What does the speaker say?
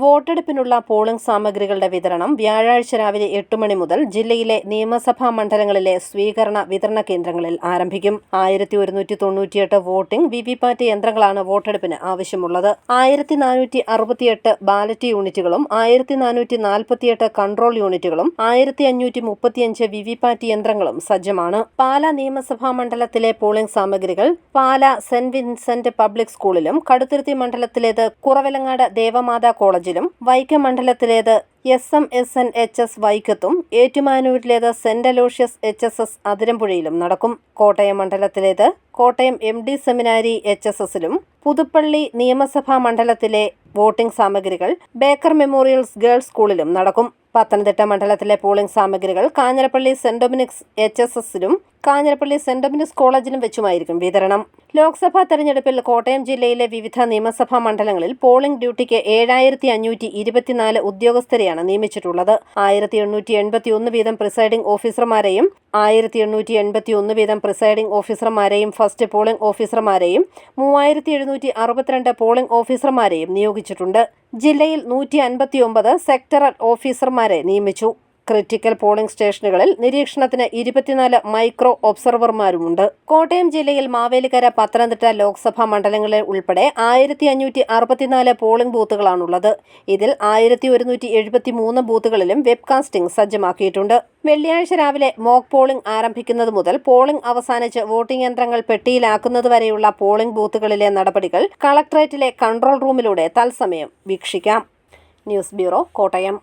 വോട്ടെടുപ്പിനുള്ള പോളിംഗ് സാമഗ്രികളുടെ വിതരണം വ്യാഴാഴ്ച രാവിലെ എട്ട് മണി മുതൽ ജില്ലയിലെ നിയമസഭാ മണ്ഡലങ്ങളിലെ സ്വീകരണ വിതരണ കേന്ദ്രങ്ങളിൽ ആരംഭിക്കും. ആയിരത്തി ഒരുന്നൂറ്റി തൊണ്ണൂറ്റിയെട്ട് വോട്ടിംഗ് വിവിപാറ്റ് യന്ത്രങ്ങളാണ് വോട്ടെടുപ്പിന് ആവശ്യമുള്ളത്. ആയിരത്തി നാനൂറ്റി അറുപത്തിയെട്ട് ബാലറ്റ് യൂണിറ്റുകളും ആയിരത്തി നാനൂറ്റി നാൽപ്പത്തിയെട്ട് കൺട്രോൾ യൂണിറ്റുകളും ആയിരത്തി അഞ്ഞൂറ്റി മുപ്പത്തിയഞ്ച് വിവിപാറ്റ് യന്ത്രങ്ങളും സജ്ജമാണ്. പാല നിയമസഭാ മണ്ഡലത്തിലെ പോളിംഗ് സാമഗ്രികൾ പാല സെന്റ് വിൻസെന്റ് പബ്ലിക് സ്കൂളിലും കടുത്തുരുത്തി മണ്ഡലത്തിലേത് കുറവിലങ്ങാട് ദേവമാതാ കോളേജിലും Vaikom മണ്ഡലത്തിലേത് S M S N H S വൈക്കത്തും ഏറ്റുമാനൂരിലേത് saint Aloysius H S S അതിരമ്പുഴയിലും നടക്കും. Kottayam മണ്ഡലത്തിലേത് Kottayam M D seminary H S എസിലും Puthuppally നിയമസഭാ മണ്ഡലത്തിലെ വോട്ടിംഗ് സാമഗ്രികൾ ബേക്കർ മെമ്മോറിയൽസ് ഗേൾസ് സ്കൂളിലും നടക്കും. പത്തനംതിട്ട മണ്ഡലത്തിലെ പോളിംഗ് സാമഗ്രികൾ Kanjirappally saint Dominic's H S എസിലും Kanjirappally saint Dominic's കോളേജിലും വെച്ചുമായിരിക്കും വിതരണം. ലോക്സഭാ തെരഞ്ഞെടുപ്പിൽ കോട്ടയം ജില്ലയിലെ വിവിധ നിയമസഭാ മണ്ഡലങ്ങളിൽ പോളിംഗ് ഡ്യൂട്ടിക്ക് ഏഴായിരത്തി അഞ്ഞൂറ്റി ഇരുപത്തിനാല് ഉദ്യോഗസ്ഥരെയാണ് നിയമിച്ചിട്ടുള്ളത്. ആയിരത്തി എണ്ണൂറ്റി എൺപത്തി ഒന്ന് വീതം പ്രിസൈഡിംഗ് ഓഫീസർമാരെയും ആയിരത്തി എണ്ണൂറ്റി എൺപത്തി ഒന്ന് വീതം പ്രിസൈഡിംഗ് ഓഫീസർമാരെയും ഫസ്റ്റ് പോളിംഗ് ഓഫീസർമാരെയും മൂവായിരത്തി എഴുന്നൂറ്റി അറുപത്തിരണ്ട് പോളിംഗ് ഓഫീസർമാരെയും നിയോഗിച്ചിട്ടുണ്ട്. ജില്ലയിൽ നൂറ്റി അൻപത്തിയൊമ്പത് സെക്ടറൽ ഓഫീസർമാരെ നിയമിച്ചു. ക്രിറ്റിക്കൽ പോളിംഗ് സ്റ്റേഷനുകളിൽ നിരീക്ഷണത്തിന് ഇരുപത്തിനാല് മൈക്രോ ഒബ്സർവർമാരുമുണ്ട്. കോട്ടയം ജില്ലയിൽ മാവേലിക്കര പത്തനംതിട്ട ലോക്സഭാ മണ്ഡലങ്ങളിൽ ഉൾപ്പെടെ ആയിരത്തി അഞ്ഞൂറ്റി അറുപത്തിനാല് പോളിംഗ് ബൂത്തുകളാണുള്ളത്. ഇതിൽ ആയിരത്തി ഒരുന്നൂറ്റി എഴുപത്തി മൂന്ന് ബൂത്തുകളിലും വെബ്കാസ്റ്റിംഗ് സജ്ജമാക്കിയിട്ടുണ്ട്. വെള്ളിയാഴ്ച രാവിലെ മോക്ക് പോളിംഗ് ആരംഭിക്കുന്നത് മുതൽ പോളിംഗ് അവസാനിച്ച് വോട്ടിംഗ് യന്ത്രങ്ങൾ പെട്ടിയിലാക്കുന്നതുവരെയുള്ള പോളിംഗ് ബൂത്തുകളിലെ നടപടികൾ കളക്ടറേറ്റിലെ കൺട്രോൾ റൂമിലൂടെ തത്സമയം വീക്ഷിക്കാം. News bureau Kottayam.